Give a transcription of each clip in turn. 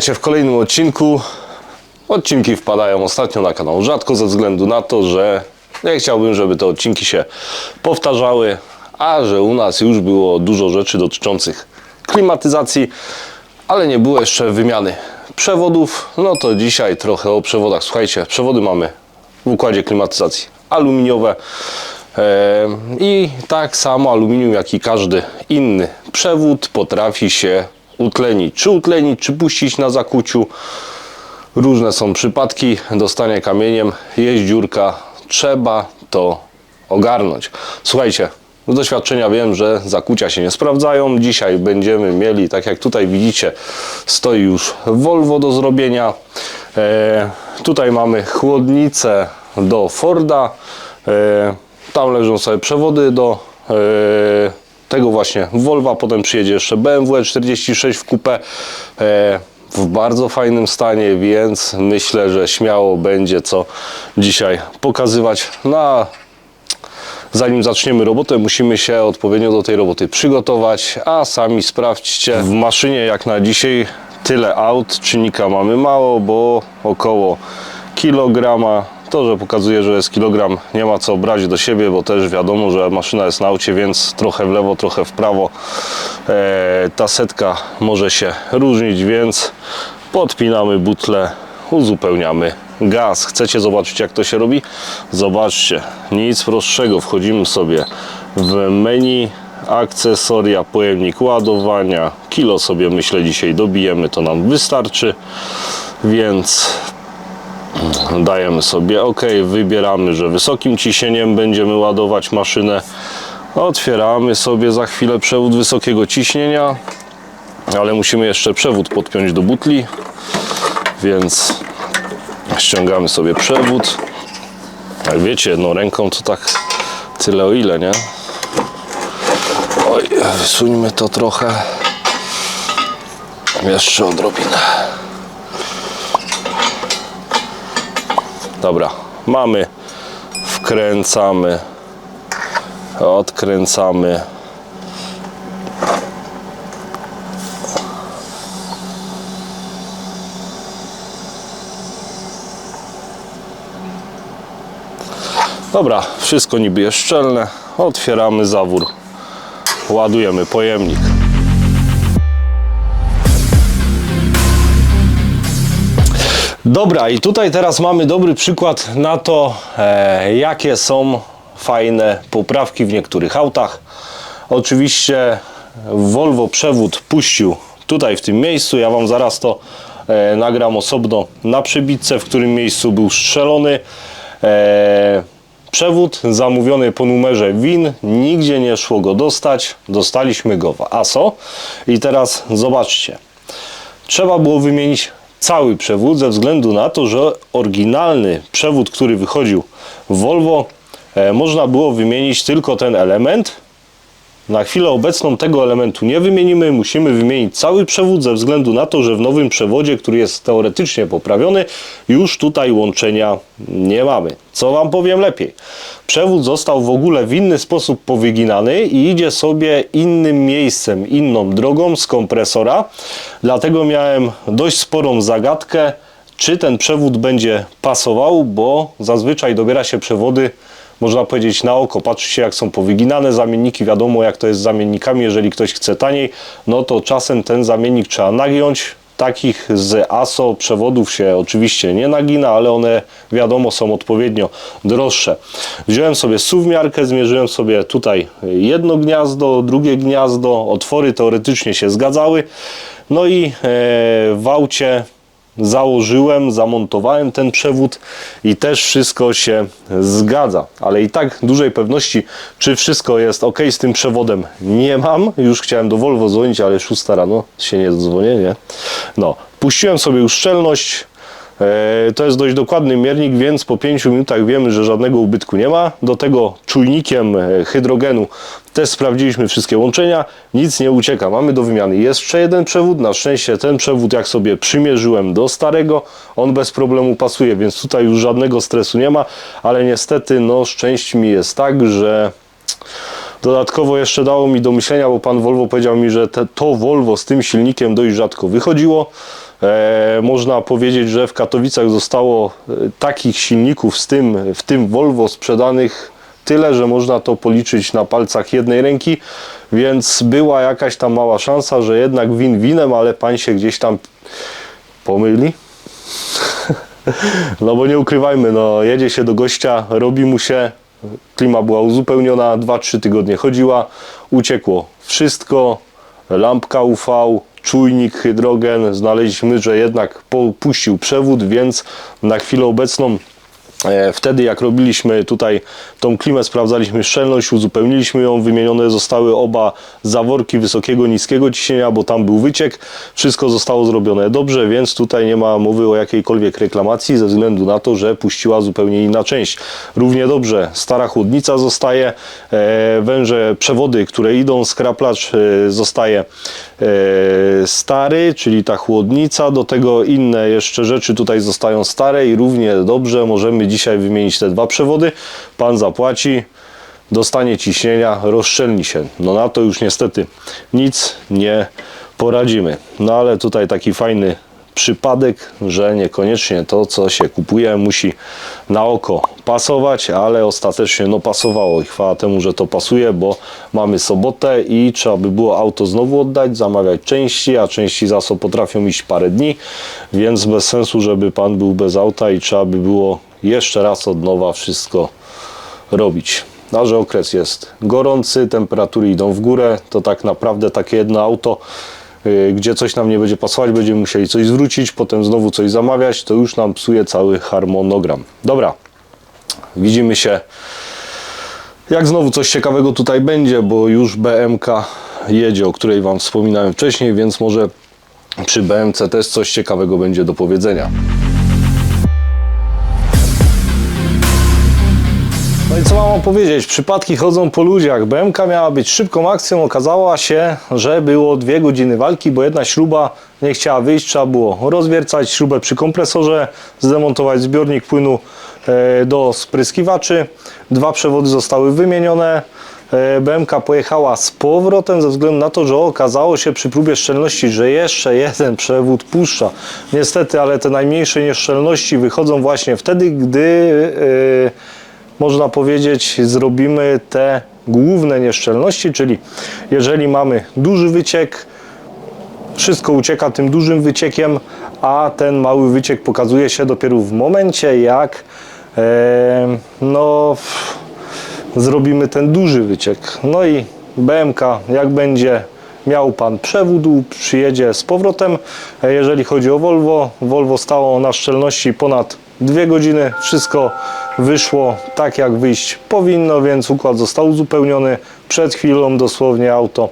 Witajcie w kolejnym odcinku. Odcinki wpadają ostatnio na kanał rzadko ze względu na to, że nie chciałbym, żeby te odcinki się powtarzały, a że u nas już było dużo rzeczy dotyczących klimatyzacji, ale nie było jeszcze wymiany przewodów. No to dzisiaj trochę o przewodach. Słuchajcie, przewody mamy w układzie klimatyzacji aluminiowe. E, I tak samo aluminium, jak i każdy inny przewód potrafi się utlenić. Czy utlenić, czy puścić na zakuciu. Różne są przypadki. Dostanie kamieniem, jest dziurka. Trzeba to ogarnąć. Słuchajcie, z doświadczenia wiem, że zakucia się nie sprawdzają. Dzisiaj będziemy mieli, tak jak tutaj widzicie, stoi już Volvo do zrobienia. E, tutaj mamy chłodnicę do Forda. E, tam leżą sobie przewody do e, tego właśnie Volva. Potem przyjedzie jeszcze BMW E46 w kupę. E, w bardzo fajnym stanie, więc myślę, że śmiało będzie co dzisiaj pokazywać. Na zanim zaczniemy robotę, musimy się odpowiednio do tej roboty przygotować, a sami sprawdźcie w maszynie jak na dzisiaj tyle aut, czynnika mamy mało, bo około kilograma. To, że pokazuje, że jest kilogram, nie ma co brać do siebie, bo też wiadomo, że maszyna jest na aucie, więc trochę w lewo, trochę w prawo e, ta setka może się różnić, więc podpinamy butlę, uzupełniamy gaz. Chcecie zobaczyć jak to się robi? Zobaczcie, nic prostszego. Wchodzimy sobie w menu, akcesoria, pojemnik ładowania. Kilo sobie myślę dzisiaj dobijemy, to nam wystarczy. Więc dajemy sobie OK, wybieramy, że wysokim ciśnieniem będziemy ładować maszynę. Otwieramy sobie za chwilę przewód wysokiego ciśnienia, ale musimy jeszcze przewód podpiąć do butli, więc ściągamy sobie przewód. Jak wiecie, jedną ręką to tak tyle o ile, nie? Oj, wysuńmy to trochę. Jeszcze odrobinę. Dobra, mamy, wkręcamy, odkręcamy. Dobra, wszystko niby jest szczelne. Otwieramy zawór, ładujemy pojemnik. Dobra, i tutaj teraz mamy dobry przykład na to, e, jakie są fajne poprawki w niektórych autach. Oczywiście Volvo przewód puścił tutaj w tym miejscu. Ja Wam zaraz to e, nagram osobno na przebitce, w którym miejscu był strzelony. E, przewód zamówiony po numerze WIN, nigdzie nie szło go dostać. Dostaliśmy go w ASO. I teraz zobaczcie. Trzeba było wymienić cały przewód ze względu na to, że oryginalny przewód, który wychodził w Volvo, e, można było wymienić tylko ten element. Na chwilę obecną tego elementu nie wymienimy, musimy wymienić cały przewód ze względu na to, że w nowym przewodzie, który jest teoretycznie poprawiony, już tutaj łączenia nie mamy. Co Wam powiem lepiej? Przewód został w ogóle w inny sposób powyginany i idzie sobie innym miejscem, inną drogą z kompresora. Dlatego miałem dość sporą zagadkę, czy ten przewód będzie pasował, bo zazwyczaj dobiera się przewody można powiedzieć na oko. Patrzcie jak są powyginane zamienniki, wiadomo jak to jest z zamiennikami, jeżeli ktoś chce taniej, no to czasem ten zamiennik trzeba nagiąć. Takich z ASO przewodów się oczywiście nie nagina, ale one wiadomo są odpowiednio droższe. Wziąłem sobie suwmiarkę, zmierzyłem sobie tutaj jedno gniazdo, drugie gniazdo, otwory teoretycznie się zgadzały. No i e, w aucie założyłem, zamontowałem ten przewód i też wszystko się zgadza. Ale i tak dużej pewności, czy wszystko jest ok z tym przewodem, nie mam. Już chciałem do Volvo dzwonić, ale 6 rano się nie dzwonię, nie? No, puściłem sobie już szczelność. E, To jest dość dokładny miernik, więc po 5 minutach wiemy, że żadnego ubytku nie ma. Do tego czujnikiem e, hydrogenu też sprawdziliśmy wszystkie łączenia, nic nie ucieka. Mamy do wymiany jeszcze jeden przewód. Na szczęście ten przewód, jak sobie przymierzyłem do starego, on bez problemu pasuje, więc tutaj już żadnego stresu nie ma, ale niestety, no, szczęść mi jest tak, że Dodatkowo jeszcze dało mi do myślenia, bo pan Volvo powiedział mi, że te, to Volvo z tym silnikiem dość rzadko wychodziło, można powiedzieć, że w Katowicach zostało e, takich silników z tym, w tym Volvo sprzedanych tyle, że można to policzyć na palcach jednej ręki, więc była jakaś tam mała szansa, że jednak win winem, ale pan się gdzieś tam pomyli. No bo nie ukrywajmy, no jedzie się do gościa, robi mu się, klima była uzupełniona, 2-3 tygodnie chodziła, uciekło wszystko, lampka UV, czujnik hydrogen, znaleźliśmy, że jednak puścił przewód, więc na chwilę obecną E, Wtedy jak robiliśmy tutaj tą klimę, sprawdzaliśmy szczelność, uzupełniliśmy ją, wymienione zostały oba zaworki wysokiego, niskiego ciśnienia, bo tam był wyciek. Wszystko zostało zrobione dobrze, więc tutaj nie ma mowy o jakiejkolwiek reklamacji ze względu na to, że puściła zupełnie inna część. Równie dobrze stara chłodnica zostaje, e, węże, przewody, które idą, skraplacz e, zostaje stary, czyli ta chłodnica, do tego inne jeszcze rzeczy tutaj zostają stare i równie dobrze możemy dzisiaj wymienić te dwa przewody. Pan zapłaci, dostanie ciśnienia, rozszczelni się. No na to już niestety nic nie poradzimy. No ale tutaj taki fajny przypadek, że niekoniecznie to, co się kupuje, musi na oko pasować, ale ostatecznie no pasowało i chwała temu, że to pasuje, bo mamy sobotę i trzeba by było auto znowu oddać, zamawiać części, a części za co potrafią iść parę dni, więc bez sensu, żeby pan był bez auta i trzeba by było jeszcze raz od nowa wszystko robić. A że okres jest gorący, temperatury idą w górę, to tak naprawdę takie jedno auto gdzie coś nam nie będzie pasować, będziemy musieli coś zwrócić, potem znowu coś zamawiać, to już nam psuje cały harmonogram. Dobra, widzimy się jak znowu coś ciekawego tutaj będzie, bo już BMK jedzie, o której Wam wspominałem wcześniej, więc może przy BMC też coś ciekawego będzie do powiedzenia. No i co mam powiedzieć? Przypadki chodzą po ludziach. BMK miała być szybką akcją, okazało się, że było dwie godziny walki, bo jedna śruba nie chciała wyjść, trzeba było rozwiercać śrubę przy kompresorze, zdemontować zbiornik płynu e, do spryskiwaczy. Dwa przewody zostały wymienione. E, BMK pojechała z powrotem ze względu na to, że okazało się przy próbie szczelności, że jeszcze jeden przewód puszcza. Niestety, ale te najmniejsze nieszczelności wychodzą właśnie wtedy, gdy yy, można powiedzieć, zrobimy te główne nieszczelności, czyli jeżeli mamy duży wyciek, wszystko ucieka tym dużym wyciekiem, a ten mały wyciek pokazuje się dopiero w momencie, jak e, no, zrobimy ten duży wyciek. No i BMK, jak będzie miał Pan przewód, przyjedzie z powrotem. E, jeżeli chodzi o Volvo, Volvo stało na szczelności ponad dwie godziny, wszystko wyszło tak jak wyjść powinno, więc układ został uzupełniony. Przed chwilą dosłownie auto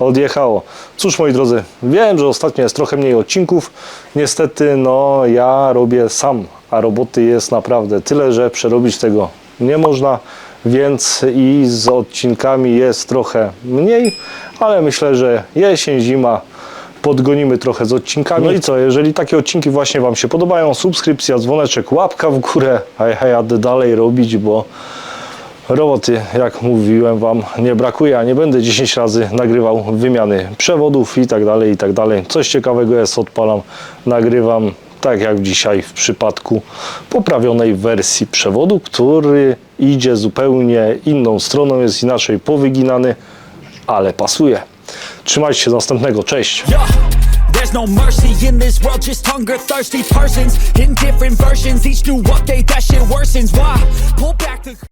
odjechało. Cóż moi drodzy, wiem, że ostatnio jest trochę mniej odcinków. Niestety no ja robię sam, a roboty jest naprawdę tyle, że przerobić tego nie można, więc i z odcinkami jest trochę mniej, ale myślę, że jesień, zima podgonimy trochę z odcinkami. No i co, jeżeli takie odcinki właśnie Wam się podobają, subskrypcja, dzwoneczek, łapka w górę, a ja jadę dalej robić, bo roboty, jak mówiłem Wam, nie brakuje, a nie będę 10 razy nagrywał wymiany przewodów i tak dalej, i tak dalej. Coś ciekawego jest, odpalam, nagrywam, tak jak dzisiaj w przypadku poprawionej wersji przewodu, który idzie zupełnie inną stroną, jest inaczej powyginany, ale pasuje. Trzymajcie się do następnego. Cześć! There's no mercy in this world, just hunger thirsty persons in different versions. Each new update, that shit worsens. Why?